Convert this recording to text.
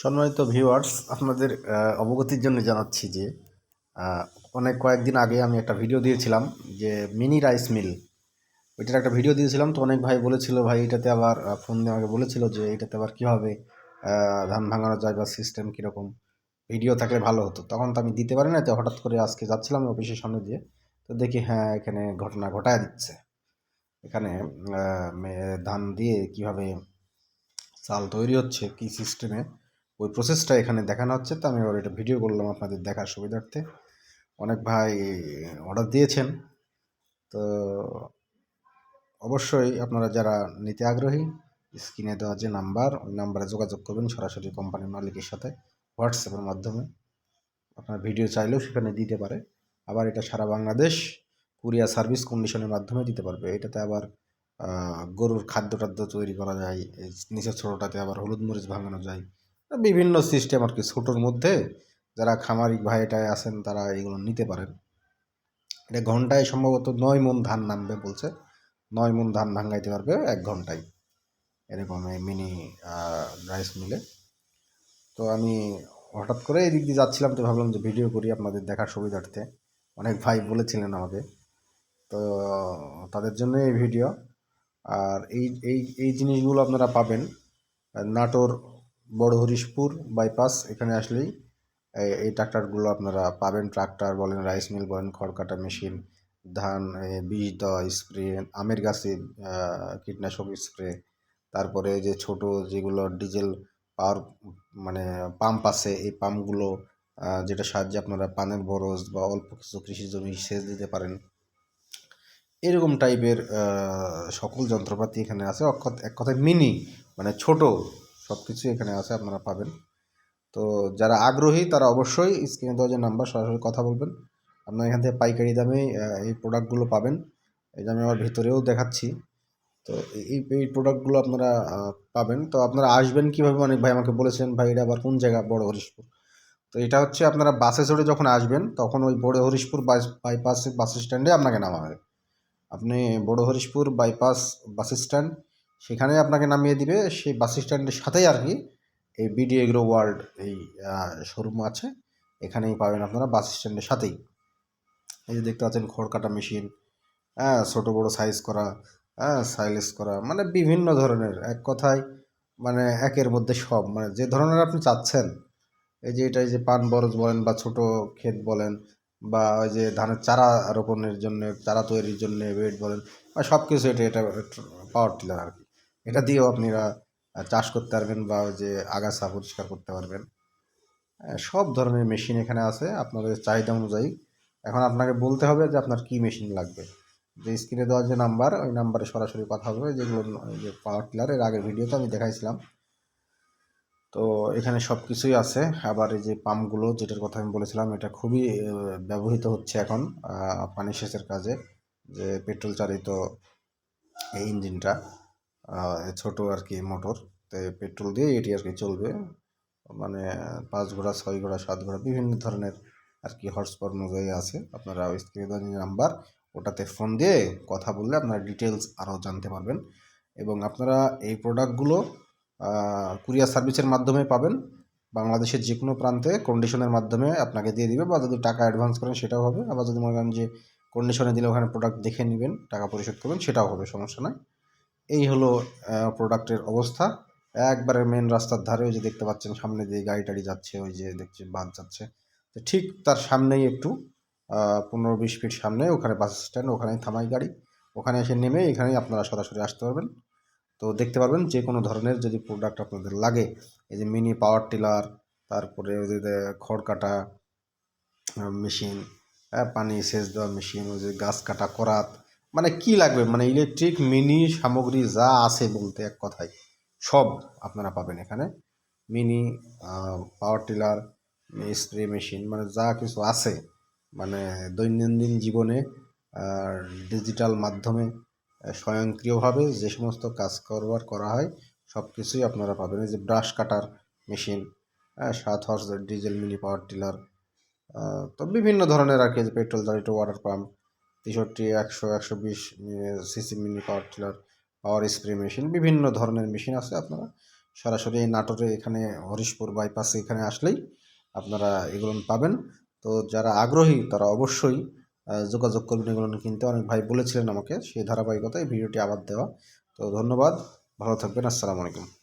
সম্মানিত ভিউয়ার্স আপনাদের অবগতির জন্য জানাচ্ছি যে অনেক কয়েকদিন আগে আমি একটা ভিডিও দিয়েছিলাম যে মিনি রাইস মিল। ওইটার একটা ভিডিও দিয়েছিলাম তো অনেক ভাই বলেছিল, ভাই, এটাতে আবার ফোন দিয়ে আমাকে বলেছিল যে এটাতে আবার কীভাবে ধান ভাঙানো যায় বা সিস্টেম কীরকম? ভিডিও থাকলে ভালো হতো। তখন তো আমি দিতে পারি না তো হঠাৎ করে আজকে যাচ্ছিলাম অফিসের সামনে দিয়ে তো দেখি হ্যাঁ এখানে ঘটনা ঘটায় দিচ্ছে। এখানে ধান দিয়ে কীভাবে চাল তৈরি হচ্ছে, কি সিস্টেমে ওই প্রসেসটা এখানে দেখানো হচ্ছে। তো আমি আবার এটা ভিডিও করলাম আপনাদের দেখার সুবিধার্থে। অনেক ভাই অর্ডার দিয়েছেন। তো অবশ্যই আপনারা যারা নিতে আগ্রহী, স্ক্রিনে দেওয়া যে নাম্বার, ওই নাম্বারে যোগাযোগ করবেন সরাসরি কোম্পানির মালিকের সাথে হোয়াটসঅ্যাপের মাধ্যমে। আপনার ভিডিও চাইলেও সেখানে দিতে পারে। আবার এটা সারা বাংলাদেশ কুরিয়ার সার্ভিস কন্ডিশনের মাধ্যমে দিতে পারবে। এটাতে আবার গরুর খাদ্য টাদ্য তৈরি করা যায় নিচের ছোটোটাতে আবার হলুদ মরিচ ভাঙানো যায়। বিভিন্ন সিস্টেম আর কি ছোটোর মধ্যে যারা খামারিক ভাই এটায় আছেন তারা এগুলো নিতে পারেন। এটা ঘন্টায় সম্ভবত নয় মন ধান নামবে বলছে। নয় মন ধান ভাঙাইতে পারবে এক ঘন্টায়। এরকম এই মিনি রাইস মিলে তো আমি হঠাৎ করে এই দিক দিয়ে যাচ্ছিলাম তো ভাবলাম যে ভিডিও করি আপনাদের দেখার সুবিধার্থে। অনেক ভাই বলেছিলেন আমাকে। তো তাদের জন্য এই ভিডিও আর এই এই এই জিনিসগুলো আপনারা পাবেন। নাটোর বড় হরিশপুর বাইপাস এখানে আসলেই এই ট্রাক্টরগুলো আপনারা পাবেন। ট্রাক্টর বলেন রাইস মিল বলেন খড় কাটা মেশিন ধান বীজ দেওয়া স্প্রে আমের গাছে কীটনাশক স্প্রে তারপরে যে ছোট যেগুলো ডিজেল পাওয়ার মানে পাম্প আছে, এই পাম্পগুলো যেটা সাহায্যে আপনারা পানের বরজ বা অল্প কিছু কৃষি জমি সেচ দিতে পারেন। এরকম টাইপের সকল যন্ত্রপাতি এখানে আছে। এক কথায় মিনি মানে ছোট সব কিছু এখানে আছে, আপনারা পাবেন। তো যারা আগ্রহী, তারা অবশ্যই স্ক্রিনে দেওয়া যে নাম্বার, সরাসরি কথা বলবেন। আপনার এখান থেকে পাইকারি দামে এই প্রোডাক্টগুলো পাবেন। এই আমি আমার ভিতরেও দেখাচ্ছি। তো এই এই প্রোডাক্টগুলো আপনারা পাবেন। তো আপনারা আসবেন কীভাবে? অনেক ভাই আমাকে বলেছেন ভাই, এটা আবার কোন জায়গা? বড় হরিশপুর? তো এটা হচ্ছে আপনারা বাসে চড়ে যখন আসবেন, তখন ওই বড় হরিশপুর বাস, বাইপাস বাস স্ট্যান্ডে আপনাকে নামাবে। আপনি বড় হরিশপুর বাইপাস বাস স্ট্যান্ড সেখানে আপনাকে নামিয়ে দিবে, সেই বাস স্ট্যান্ডের সাথেই আর কি এই বিডি এগ্রো ওয়ার্ল্ড এই শোরুম আছে। এখানেই পাবেন আপনারা বাস স্ট্যান্ডের সাথেই। এই যে দেখতে পাচ্ছেন খড় কাটা মেশিন হ্যাঁ ছোটো, বড়ো সাইজ করা হ্যাঁ সাইলেস করা মানে বিভিন্ন ধরনের। এক কথায় মানে একের মধ্যে সব মানে যে ধরনের আপনি চাচ্ছেন, এই যে এটা এই যে পান বরজ বলেন বা ছোট ক্ষেত বলেন বা ওই যে ধানের চারা রোপণের জন্য, চারা তৈরির জন্য, বেড বলেন, বা সব কিছু এটা এটা পাওয়ার টিলার আর কি। এটা দিয়েও আপনারা চাষ করতে পারবেন বা যে আগাছা পরিষ্কার করতে পারবেন। সব ধরনের মেশিন এখানে আছে, আপনাদের চাহিদা অনুযায়ী। এখন আপনাকে বলতে হবে যে আপনার কি মেশিন লাগবে। যে স্ক্রিনে দেওয়া যে নাম্বার ওই নাম্বারে সরাসরি কথা হবে। যেগুলো যে পাওয়ার টিলার এর আগের ভিডিওতে আমি দেখাইছিলাম। তো এখানে সব কিছুই আছে। আবার এই যে পাম্পগুলো যেটার কথা আমি বলেছিলাম, এটা খুবই ব্যবহৃত হচ্ছে এখন পানি সেচের কাজে। যে পেট্রোল চালিত এই ইঞ্জিনটা ছোট আর কি মোটর। তো পেট্রোল দিয়ে এটি আর কি চলবে। মানে পাঁচ ঘোড়া, ছয় ঘোড়া, সাত ঘোড়া, বিভিন্ন ধরনের আর কি হর্স পাওয়ার অনুযায়ী আছে। আপনারা স্ক্রিনে নাম্বার ওটাতে ফোন দিয়ে কথা বললে আপনারা ডিটেলস আরও জানতে পারবেন। এবং আপনারা এই প্রোডাক্টগুলো কুরিয়ার সার্ভিসের মাধ্যমে পাবেন। বাংলাদেশের যে কোনো প্রান্তে কন্ডিশনের মাধ্যমে আপনাকে দিয়ে দিবে বা যদি টাকা অ্যাডভান্স করেন সেটাও হবে। আবার যদি মনে করেন যে কন্ডিশনে দিলে ওখানে প্রোডাক্ট দেখে নেবেন, টাকা পরিশোধ করবেন, সেটাও হবে, সমস্যা নয় এই হলো প্রোডাক্টের অবস্থা। একবারে মেন রাস্তার ধারে ওই যে দেখতে পাচ্ছেন, সামনে দিয়ে গাড়ি টাড়ি যাচ্ছে, ওই যে দেখছি বাস যাচ্ছে। তো ঠিক তার সামনেই একটু পনেরো বিশ ফিট সামনে ওখানে বাস স্ট্যান্ড ওখানেই থামাই গাড়ি। ওখানে এসে নেমে এখানেই আপনারা সরাসরি আসতে পারবেন। তো দেখতে পারবেন যে কোনো ধরনের যদি প্রোডাক্ট আপনাদের লাগে, এই যে মিনি পাওয়ার টিলার তারপরে ওই যে খড় কাটা মেশিন হ্যাঁ পানি সেচ দেওয়া মেশিন ওই যে গাছ কাটা করাত মানে কি লাগবে? মানে ইলেকট্রিক মিনি সামগ্রী যা আছে বলতে এক কথায়, সব আপনারা পাবেন এখানে। Mini power tiller spray machine মানে যা কিছু আছে মানে দৈনন্দিন জীবনে ডিজিটাল মাধ্যমে স্বয়ংক্রিয়ভাবে যে সমস্ত কাজ করবার করা হয়, সব কিছুই আপনারা পাবেন। এই যে ব্রাশ কাটার মেশিন সাত horse diesel mini power tiller তো বিভিন্ন ধরনের আর কি পেট্রোল চালিত ওয়াটার পাম্প তেষট্টি, একশো একশো বিশ cc mini power tiller, power spray machine, বিভিন্ন ধরনের মেশিন আছে আপনারা। সরাসরি এই নাটোরে এখানে, হরিশপুর বাইপাসে এখানে আসলেই আপনারা এগুলো পাবেন। তো যারা আগ্রহী, তারা অবশ্যই যোগাযোগ করবেন এগুলো কিনতে। অনেক ভাই বলেছিলেন আমাকে সেই ধারাবাহিকতায় ভিডিওটি আবার দেওয়া। তো ধন্যবাদ, ভালো থাকবেন, আসসালামু আলাইকুম।